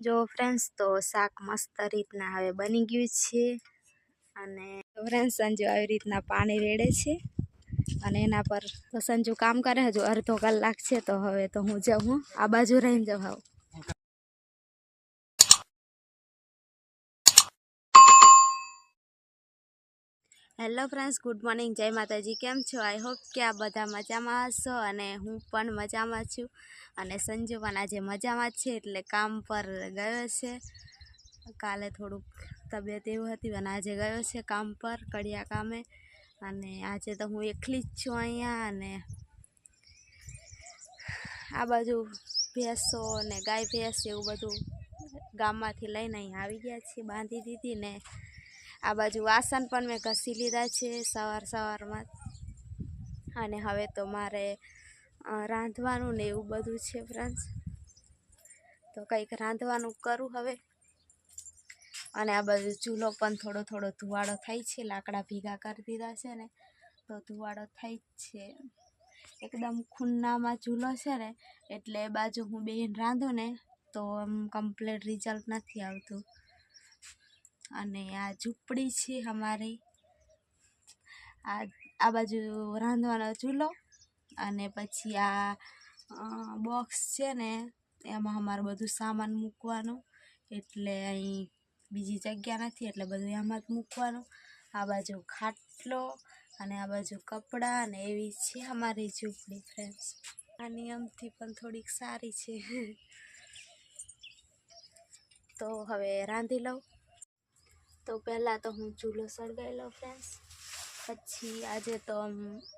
જો ફ્રેન્ડ્સ તો શાક મસ્ત રીતના હવે બની ગયું છે. અને ફ્રેન્ડ્સ સંજુ આવી રીતના પાણી રેડે છે. અને એના પર તો સંજુ કામ કરે, હજુ અડધો કલાક છે, તો હવે તો હું જાઉં આ બાજુ રહીને જાઉં હેલો ફ્રેન્ડ્સ ગુડ મોર્નિંગ જય માતાજી. કેમ છો? આઈ હોપ કે આ બધા મજામાં હશો અને હું પણ મજામાં છું. અને સંજુ પણ આજે મજામાં છે એટલે કામ પર ગયો છે. કાલે થોડુંક તબિયત એવું હતી અને આજે ગયો છે કામ પર, કડિયા કામે. અને આજે તો હું એકલી જ છું અહીંયા અને આ બાજુ ભેંસો ને ગાય ભેંસ એવું બધું ગામમાંથી લઈને અહીંયા આવી ગયા છીએ, બાંધી દીધી ને આ બાજુ વાસણ પણ મેં ઘસી લીધા છે સવાર સવારમાં. અને હવે તો મારે રાંધવાનું ને એવું બધું છે ફ્રેન્ડ્સ તો કંઈક રાંધવાનું કરું હવે. અને આ બાજુ ચૂલો પણ થોડો થોડો ધુવાડો થાય છે, લાકડા ભેગા કરી દીધા છે ને, તો ધુવાડો થાય જ છે. એકદમ ખુન્નામાં ચૂલો છે ને, એટલે બાજુ હું બેન રાંધું ને, તો આમ કમ્પ્લીટ રિઝલ્ટ નથી આવતું. અને આ ઝૂંપડી છે અમારી. આ આ બાજુ રાંધવાનો ચૂલો અને પછી આ બોક્સ છે ને, એમાં અમારું બધું સામાન મૂકવાનું. એટલે અહીં બીજી જગ્યા નથી, એટલે બધું એમાં જ મૂકવાનું. આ બાજુ ખાટલો અને આ બાજુ કપડાં અને એવી છે અમારી ઝૂંપડી ફ્રેન્ડ્સ આ નિયમથી પણ થોડીક સારી છે. તો હવે રાંધી લઉં. તો પહેલાં તો હું ચૂલો સળગાવેલો ફ્રેન્ડ્સ પછી આજે તો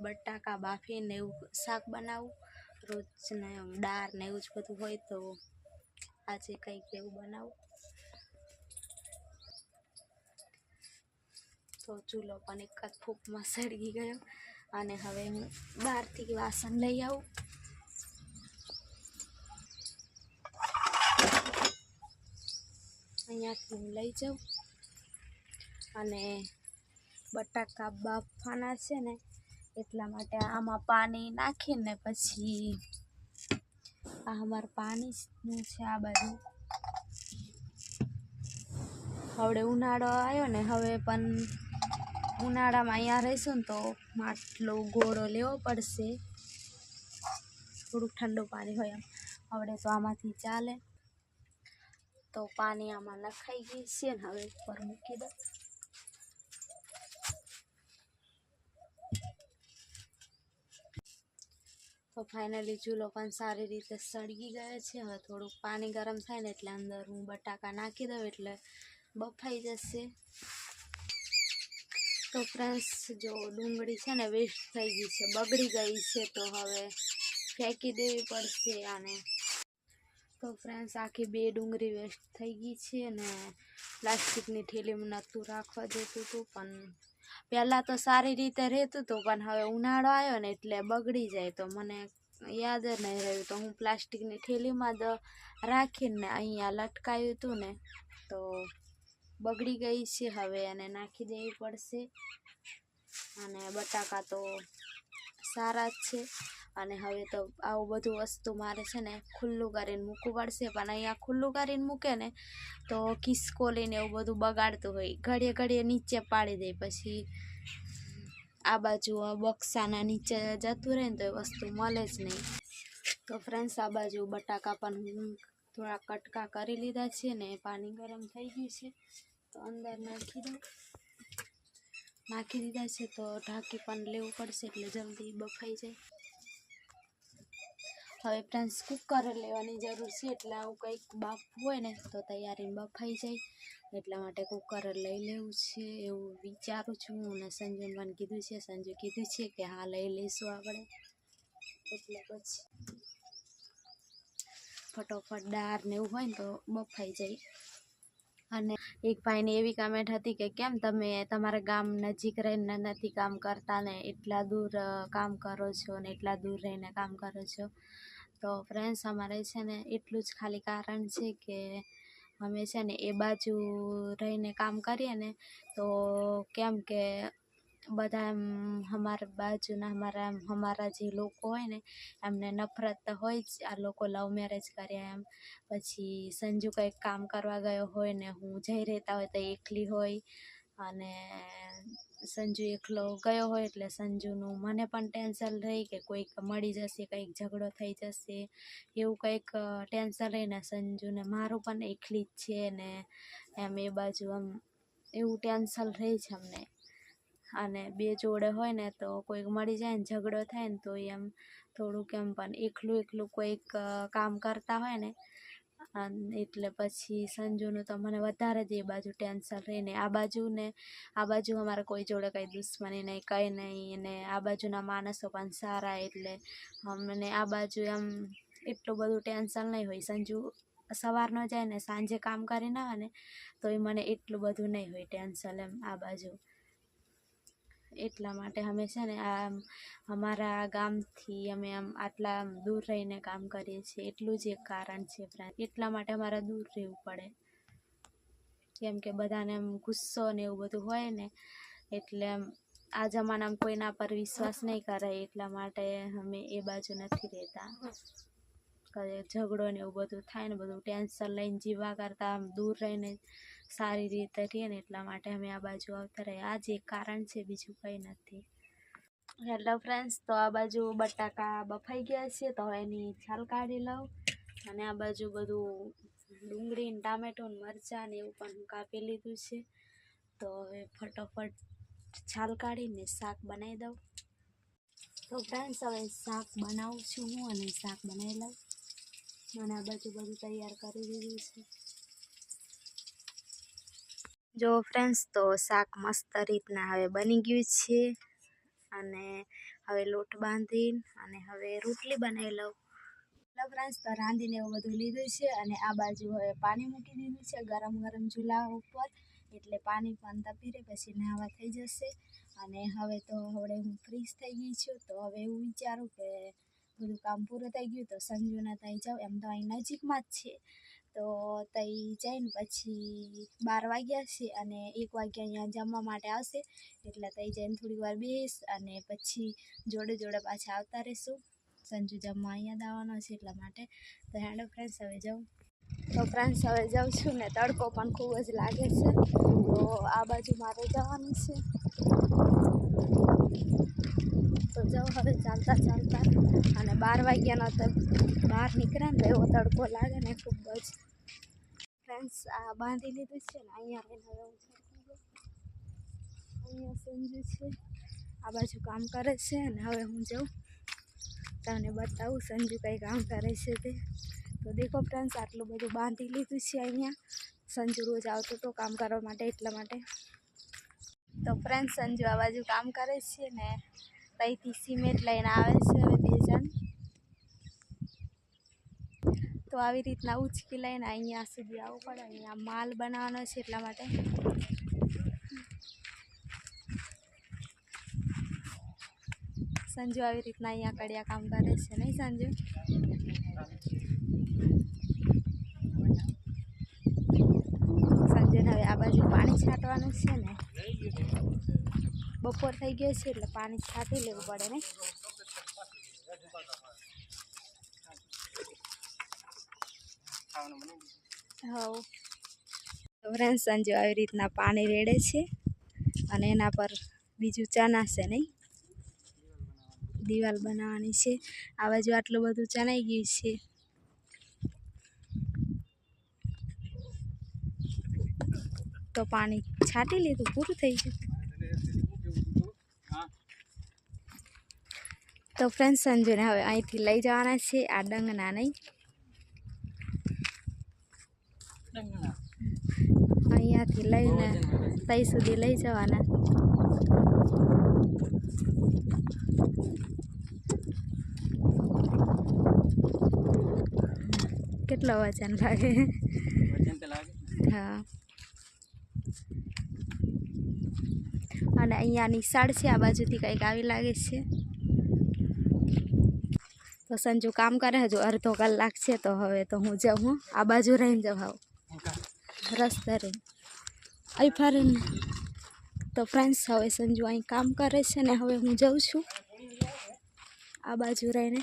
બટાકા બાફીને એવું શાક બનાવું. રોજને દાળ ને એવું જ બધું હોય તો આજે કંઈક એવું બનાવું. તો ચૂલો પણ એક જ ફૂંકમાં સળગી ગયો અને હવે હું બહારથી વાસણ લઈ આવું. અહીંયાથી હું લઈ જાઉં. અને બટાકા બાફવાના છે ને, એટલા માટે આમાં પાણી નાખીને પછી આ અમારે પાણીનું છે આ બાજુ. હવે ઉનાળો આવ્યો ને, હવે પણ ઉનાળામાં અહીંયા રહીશું ને તો માટલો ગોળો લેવો પડશે. થોડુંક ઠંડુ પાણી હોય એમ. હવે તો આમાંથી ચાલે. તો પાણી આમાં નખાઈ ગઈ છે ને, હવે ઉપર મૂકી દો તો ફાઇનલી ચૂલો પણ સારી રીતે સળગી ગયો છે. હવે થોડુંક પાણી ગરમ થાય ને એટલે અંદર હું બટાકા નાખી દઉં એટલે બફાઈ જશે. તો ફ્રેન્ડ્સ જો ડુંગળી છે ને વેસ્ટ થઈ ગઈ છે, બગડી ગઈ છે તો હવે ફેંકી દેવી પડશે આને. તો ફ્રેન્ડ્સ આખી બે ડુંગળી વેસ્ટ થઈ ગઈ છે ને પ્લાસ્ટિકની થેલીમાં નહોતું રાખવા દેતું હતું પણ પહેલાં તો સારી રીતે રહેતું હતું, પણ હવે ઉનાળો આવ્યો ને એટલે બગડી જાય. તો મને યાદ જ નહીં રહ્યું. તો હું પ્લાસ્ટિકની થેલીમાં જ રાખીને અહીંયા લટકાયું હતું ને, તો બગડી ગઈ છે હવે, એને નાખી દેવી પડશે. અને બટાકા તો સારા જ છે. અને હવે તો આવું બધું વસ્તુ મારે છે ને ખુલ્લું કરીને મૂકવું પડશે. પણ અહીંયા ખુલ્લું કરીને મૂકે ને તો ખિસકોલીને એવું બધું બગાડતું હોય. ઘડીએ ઘડીએ નીચે પાડી દે. પછી આ બાજુ બક્સાના નીચે જતું રહે ને તો એ વસ્તુ મળે જ નહીં. તો ફ્રેન્ડ્સ આ બાજુ બટાકા પણ થોડા કટકા કરી લીધા છે ને પાણી ગરમ થઈ ગયું છે. તો અંદર નાખી દઉં. નાખી દીધા છે તો ઢાંકી પણ લેવું પડશે એટલે જલ્દી બફાઈ જાય. હવે ફ્રેન્ડ્સ કુકર લેવાની જરૂર છે એટલે આવું કંઈક બાફવું હોય ને તો તૈયારી બફાઈ જાય. એટલા માટે કુકર લઈ લેવું છે, એવું વિચારું છું હું અને સંજુને કીધું છે, સંજુ કીધું છે કે હા, લઈ લઈશું આપણે. એટલે પછી ફટોફટ દાળ ને એવું હોય ને તો બફાઈ જાય. અને એક ભાઈની એવી કમેન્ટ હતી કે, કેમ તમે તમારા ગામ નજીક રહીને નથી કામ કરતા ને એટલા દૂર કામ કરો છો ને એટલા દૂર રહીને કામ કરો છો? તો ફ્રેન્ડ્સ અમારે છે ને એટલું જ ખાલી કારણ છે કે અમે છે ને એ બાજુ રહીને કામ કરીએ ને તો કેમ કે બધા એમ અમારા બાજુના, અમારા એમ અમારા જે લોકો હોય ને, એમને નફરત તો હોય જ. આ લોકો લવ મેરેજ કર્યા એમ. પછી સંજુ કંઈક કામ કરવા ગયો હોય ને, હું જઈ રહેતા હોય તો એકલી હોય. અને સંજુ એકલો ગયો હોય એટલે સંજુનું મને પણ ટેન્શન રહી કે કોઈક મળી જશે, કંઈક ઝઘડો થઈ જશે. એવું કંઈક ટેન્શન રહીને સંજુને મારું પણ એકલી જ છે ને, એમ એ બાજુ આમ એવું ટેન્શન રહે છે અમને. અને બે જોડે હોય ને તો કોઈક મળી જાય ને ઝઘડો થાય ને તો એમ થોડુંક એમ પણ એકલું એકલું કોઈક કામ કરતા હોય ને એટલે પછી સંજુનું તો મને વધારે જ એ બાજુ ટેન્શન રહીને આ બાજુ ને આ બાજુ અમારે કોઈ જોડે કંઈ દુશ્મની નહીં, કંઈ નહીં અને આ બાજુના માણસો પણ સારા એટલે અમને આ બાજુ એમ એટલું બધું ટેન્શન નહીં હોય. સંજુ સવારનો જાય ને સાંજે કામ કરીને આવે ને તો એ મને એટલું બધું નહીં હોય ટેન્શન એમ આ બાજુ. એટલા માટે અમે છે ને આ અમારા ગામથી અમે આમ આટલા દૂર રહીને કામ કરીએ છીએ. એટલું જ એક કારણ છે એટલા માટે અમારે દૂર રહેવું પડે. કેમ કે બધાને ગુસ્સો ને એવું બધું હોય ને, એટલે આ જમાનામાં કોઈના પર વિશ્વાસ નહીં કરે એટલા માટે અમે એ બાજુ નથી રહેતા. ઝઘડો ને એવું બધું થાય ને બધું, ટેન્શન લઈને જીવા કરતાં દૂર રહીને સારી રીતે રહીએ ને એટલા માટે અમે આ બાજુ આવતા રહીએ. આ જ કારણ છે, બીજું કંઈ નથી. હેલો ફ્રેન્ડ્સ તો આ બાજુ બટાકા બફાઈ ગયા છે, તો એની છાલ કાઢી લઉં. અને આ બાજુ બધું ડુંગળી ને ટામેટું ને મરચાં ને એવું પણ કાપી લીધું છે. તો હવે ફટોફટ છાલ કાઢીને શાક બનાવી દઉં. તો ફ્રેન્ડ્સ હવે શાક બનાવું છું હું અને શાક બનાવી લઉં. અને આ બાજુ બધું તૈયાર કરી દીધું છે. જો ફ્રેન્ડ્સ તો શાક મસ્ત રીતના હવે બની ગયું છે. અને હવે લોટ બાંધીને અને હવે રોટલી બનાવી લઉં. હેલો ફ્રેન્ડ્સ તો રાંધીને એવું બધું લીધું છે અને આ બાજુ હવે પાણી મૂકી દીધું છે ગરમ ગરમ ચૂલા ઉપર. એટલે પાણી પણ તપી રહે પછી નાહવા થઈ જશે. અને હવે તો હવે હું ફ્રીશ થઈ ગઈ છું. તો હવે એવું વિચારું કે બધું કામ પૂરું થઈ ગયું તો સંજુના ત્યાં જાઉં. એમ તો અહીં નજીકમાં જ છે. તો ત્યાં જઈને પછી બાર વાગ્યા છે અને એક વાગ્યા અહીંયા જમવા માટે આવશે. એટલે ત્યાં જઈને થોડી વાર બેસ અને પછી જોડે જોડે પાછા આવતા રહીશું સંજુ જમવા અહીંયા દાવાનો છે એટલા માટે. તો હેડો ફ્રેન્ડ્સ હવે જાઉં. તો ફ્રેન્ડ્સ હવે જાઉં છું ને તડકો પણ ખૂબ જ લાગે છે. તો આ બાજુ મારે જવાનું છે. તો જાઉં હવે ચાલતા ચાલતા. અને બાર વાગ્યાનો તો બહાર નીકળ્યા ને એવો તડકો લાગે ને ખૂબ જ. ફ્રેન્ડ્સ આ બાંધી લીધું છે ને, અહીંયા રહીને હવે અહીંયા સંજુ છે. આ બાજુ કામ કરે છે અને હવે હું જાઉં. તમને બતાવું, સંજુ કંઈ કામ કરે છે તે. તો દેખો ફ્રેન્ડ્સ આટલું બધું બાંધી લીધું છે અહીંયા. સંજુ રોજ આવતો હતો કામ કરવા માટે, એટલા માટે. તો ફ્રેન્ડ સંજુ આ બાજુ કામ કરે છે ને ત્યાંથી સિમેન્ટ લઈને આવે છે હવે બે જણ તો આવી રીતના ઉચકી લઈને અહીંયા સુધી આવવું પડે. અહીંયા માલ બનાવવાનો છે એટલા માટે. સંજુ આવી રીતના અહીંયા કડિયા કામ કરે છે, નહીં સંજુ? સંજુને હવે આ બાજુ પાણી છાંટવાનું છે ને. બપોર થઈ ગયો છે એટલે પાણી છાંટી લેવું પડે ને. હવ. ફ્રેન્ડ સંજુ આવી રીતના પાણી રેડે છે અને એના પર બીજું ચણા નહીં. દિવાલ બનાવવાની છે. આ બાજુ આટલું બધું ચણાઈ ગયું છે. તો પાણી છાંટી લીધું, પૂરું થઈ ગયું. તો ફ્રેન્ડ સંજુને હવે અહીંથી લઈ જવાના છે. આ ડંગના નહીં. અહીંયાથી લઈને તઈ સુધી લઈ જવાના. કેટલો વજન લાગે? હા. અને અહીંયા નિશાળ છે આ બાજુથી કંઈક આવી લાગે છે. તો સંજુ કામ કરે, હજુ અડધો કલાક છે, તો હવે તો હું જાઉં આ બાજુ રહીને જવાઉં રસ્તે રહીને. અહીં ફરીને. તો ફ્રેન્ડ્સ હવે સંજુ અહીં કામ કરે છે ને હવે હું જાઉં છું. આ બાજુ રહીને.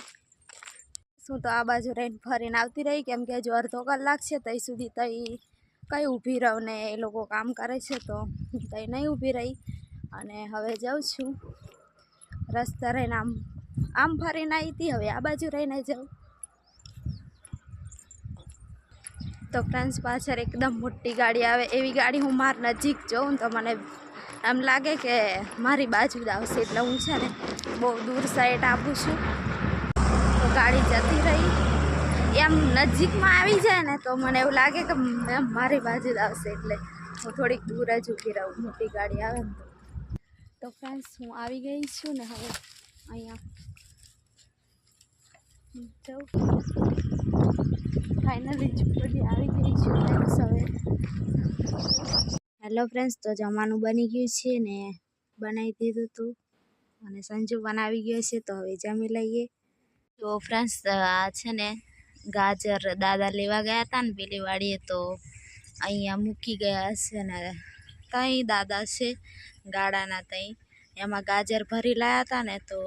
શું તો આ બાજુ રહીને ફરીને આવતી રહી, કેમ કે હજુ અડધો કલાક છે, તઈ સુધી તઈ કઈ ઊભી રહું ને એ લોકો કામ કરે છે, તો તઈ નહીં ઊભી રહી. અને હવે જાઉં છું. રસ્તા રહીને આમ આમ ફરીને આવી હતી, હવે આ બાજુ રહીને જાઉં. તો ફ્રેન્ડ્સ પાછળ એકદમ મોટી ગાડી આવે, એવી ગાડી હું માર નજીક જોઉં તો મને એમ લાગે કે મારી બાજુ જ આવશે એટલે હું છે ને બહુ દૂર સાઈડ આપું છું. તો ગાડી જતી રહી. એમ નજીકમાં આવી જાય ને તો મને એવું લાગે કે મારી બાજુ જ આવશે એટલે હું થોડીક દૂર જ ઊભી રહું, મોટી ગાડી આવે ને તો. ફ્રેન્ડ્સ હું આવી ગઈ છું ને હવે અહીંયા. ફાઇનલી આવી ગઈ છે હવે હેલો ફ્રેન્ડ્સ તો જમવાનું બની ગયું છે ને બનાવી દીધું હતું અને સંજુ બનાવી ગયો છે, તો હવે જમી લઈએ. તો ફ્રેન્ડ્સ આ છે ને ગાજર દાદા લેવા ગયા હતા ને પેલી વાડીએ, તો અહીંયા મૂકી ગયા છે ને ત્યાં દાદા છે ગાડાના ત્યાં એમાં ગાજર ભરી લાયા હતા ને, તો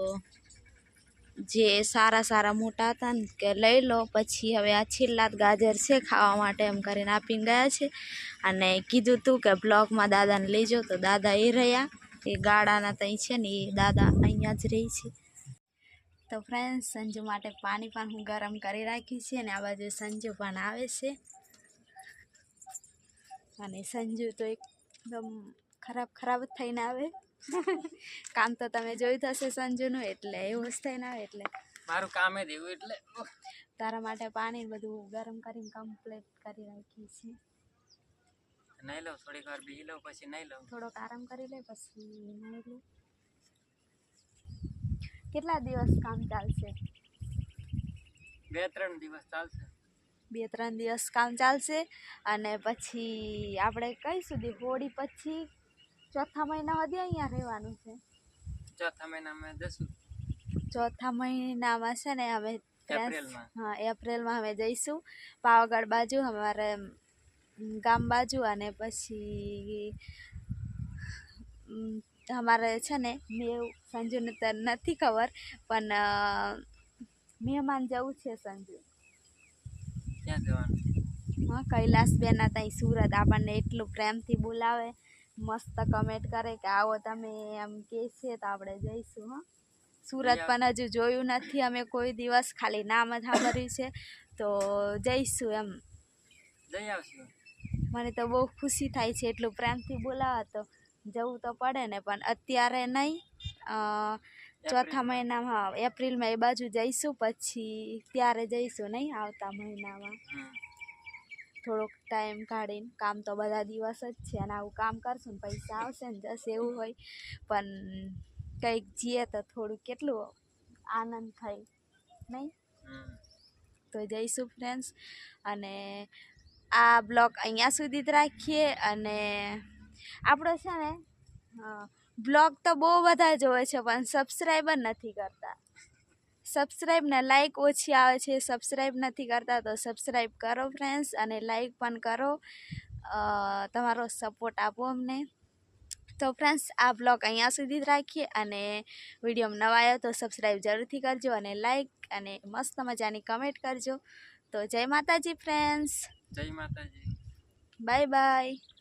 જે સારા સારા મોટા હતા ને કે લઈ લો. પછી હવે આ છેલ્લા ગાજર છે ખાવા માટે એમ કરીને આપીને ગયા છે. અને કીધું તું કે બ્લોગમાં દાદાને લેજો તો દાદા એ રહ્યા. એ ગાળાના ત્યાં છે ને એ દાદા અહીંયા જ રહી છે. તો ફ્રેન્ડ સંજુ માટે પાણી પણ હું ગરમ કરી રાખી છે અને આ બાજુ સંજુ પણ આવે છે. અને સંજુ તો એકદમ ખરાબ ખરાબ થઈને આવે. કામ તો તમે જોયું થશે સંજુનું એટલે એવું જ થઈને આવે એટલે. મારું કામ જ એવું એટલે. તારા માટે પાણી બધું ગરમ કરીને કમ્પ્લીટ કરી રાખી છે. નહીં લઉં થોડીક વાર બીજી લઉં પછી નહીં લઉં. થોડોક આરામ કરી લે પછી નહીં લઉં કેટલા દિવસ કામ ચાલશે? બે ત્રણ દિવસ ચાલશે. બે ત્રણ દિવસ કામ ચાલશે અને પછી આપણે કઈ સુધી હોળી પછી ચોથા મહિના સુધી અહીંયા રહેવાનું છે. ચોથા મહિનામાં જશું. ચોથા મહિનામાં છે ને અમે હા એપ્રિલમાં અમે જઈશું. પાવાગઢ બાજુ અમારે ગામ બાજુ અને પછી અમારે છે ને મેં સંજુને તો નથી ખબર પણ મહેમાન જવું છે સંજુ. ક્યાં જવાનું? હા કૈલાસબેન ત્યાં સુરત. આપણને એટલું પ્રેમથી બોલાવે. મસ્ત કમેન્ટ કરે કે આવો તમે એમ કે છે તો આપણે જઈશું હા. સુરત પણ હજુ જોયું નથી અમે કોઈ દિવસ ખાલી નામ જ સાંભળ્યું છે. તો જઈશું એમ. મને તો બહુ ખુશી થાય છે એટલું પ્રેમથી બોલાવે તો. જવું તો પડે ને પણ અત્યારે નહીં. ચોથા મહિનામાં એપ્રિલમાં એ બાજુ જઈશું પછી ત્યારે જઈશું નહીં આવતા મહિનામાં. થોડોક ટાઈમ કાઢીને, કામ તો બધા દિવસ જ છે અને આવું કામ કરશું ને પૈસા આવશે ને જશે એવું હોય, પણ કંઈક જીએ તો થોડું કેટલું આનંદ થાય, નહીં? તો જઈશું ફ્રેન્ડ્સ અને આ બ્લોગ અહીંયા સુધી જ રાખીએ અને આપણો છે ને બ્લોગ તો બહુ બધા જોવે છે, પણ સબસ્ક્રાઈબર નથી કરતા. સબસ્ક્રાઈબ ને લાઈક ઓછી આવે છે. સબસ્ક્રાઈબ નથી કરતા તો સબસ્ક્રાઈબ કરો ફ્રેન્ડ્સ અને લાઇક પણ કરો. તમારો સપોર્ટ આપો અમને. તો ફ્રેન્ડ્સ આ બ્લોગ અહીંયા સુધી જ રાખીએ અને વીડિયો નવા આવ્યો તો સબસ્ક્રાઈબ જરૂરથી કરજો અને લાઇક અને મસ્ત મજાની કમેન્ટ કરજો. તો જય માતાજી ફ્રેન્ડ્સ જય માતાજી. Bye bye